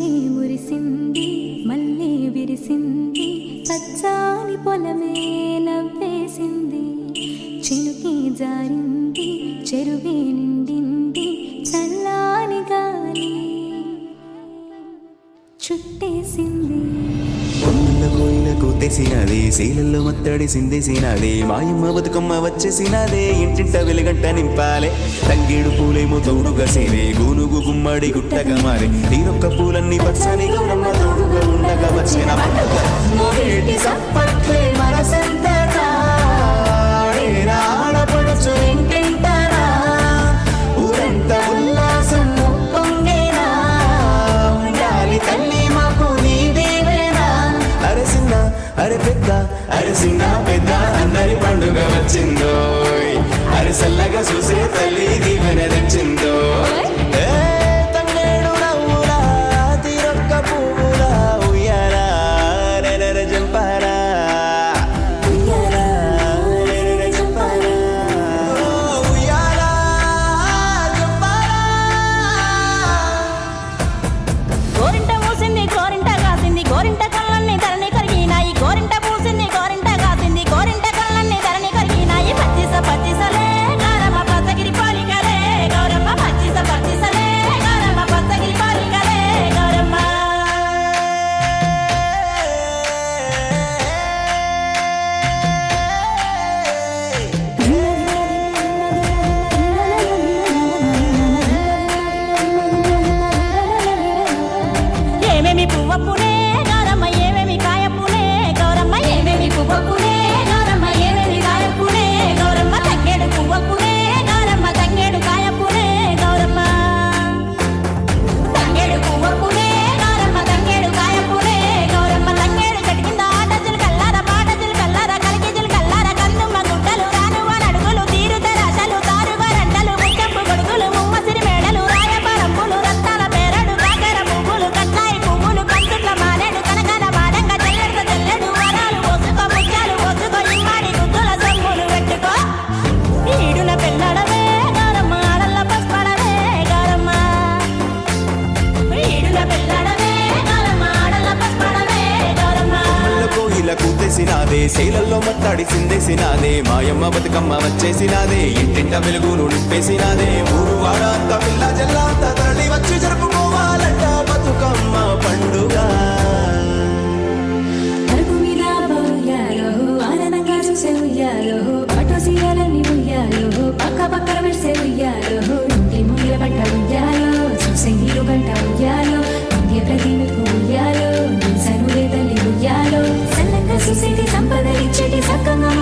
మళ్ళీ మురిసింది మళ్ళీ విరిసింది పచ్చాని పొలమే నవ్వేసింది చినుకి జారింది ముద్దెసినది శీలల్లో మత్తడి సిందేసినది మాయమ్మ బతుకమ్మ వచ్చేసినదే ఇంటింట వెలుగంట నింపాలే. తంగేడు పూలేమో తోడుగా సేనే గూనుగు గుమ్మడి గుట్టగా మారే. తీరొక్క పూలన్నీ పచ్చని గౌరమ్మ తోడుగా ఉండగా వచ్చిన పండుగ. చూసే తల్లి దీవెన తెచ్చింది. వచ్చేసినాదే శైలల్లో మట్టాడి సిందేసినాదే మాయమ్మ బతుకమ్మ వచ్చేసినాదే ఇంటింట వెలుగు నింపేసినాదే ఊరు వాడంత పిల్ల జల్లా తరలి వచ్చి జరుపుకోవాలంట బతుకమ్మ పండుగ. పక్క పక్కన వేసే ఉయ్యాలో ఇంటి ముందు గంట ఉయ్యాలో చూసే నీరు ఉయ్యాలో ఇంకే ప్రతి ఉయ్యాలో సుసిటి సంపద ఇచ్చటి సకంగా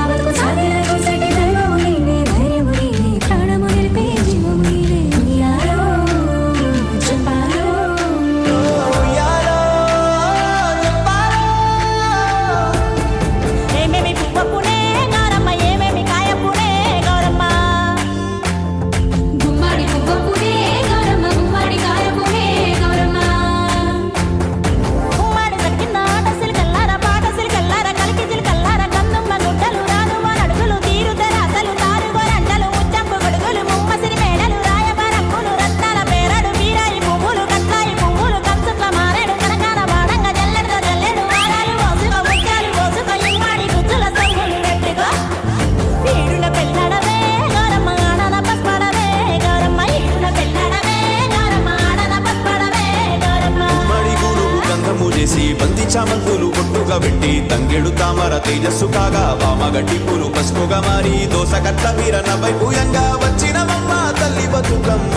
నాట్యము చేసి బంతి చామంతులు కొట్టుగా పెట్టి తంగెడు తామర తేజస్సు కాగా వామగడ్డి పూలు పసుపుగా మారి దోసకట్ల కట్ట నభై భూయంగా వచ్చిన మమ్మ తల్లి బతుకమ్మ.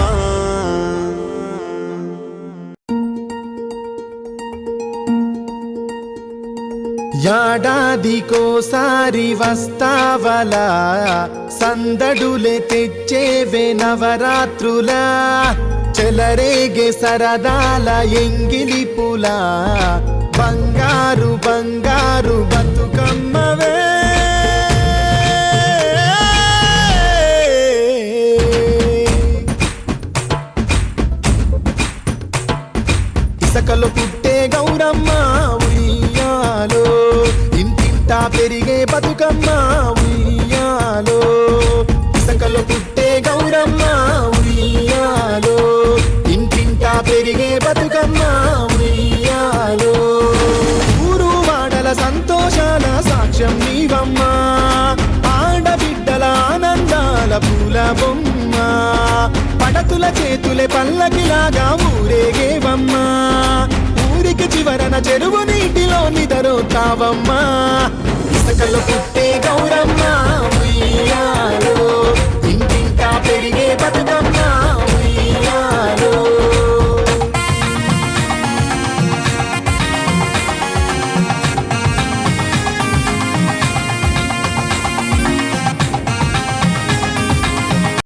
యాడాదికోసారి వస్తావలా సందడులే తెచ్చేవే నవరాత్రులా. చెలరేగే సరదాల ఎంగిలి పులా. బంగారు బంగారు బతుకమ్మవే. ఇసకలో పుట్టే గౌరమ్మ ఉయ్యాలో. ఇంటింటా పెరిగే బతుకమ్మ ఉయ్యాలో. ఇసకలో పుట్టే చేతులే పల్లకిలాగా ఊరేగేవమ్మా ఊరికి చివరన చెరువు నీటిలో నిదరోతావమ్మా ఇసుకలో పుట్టే గౌరవ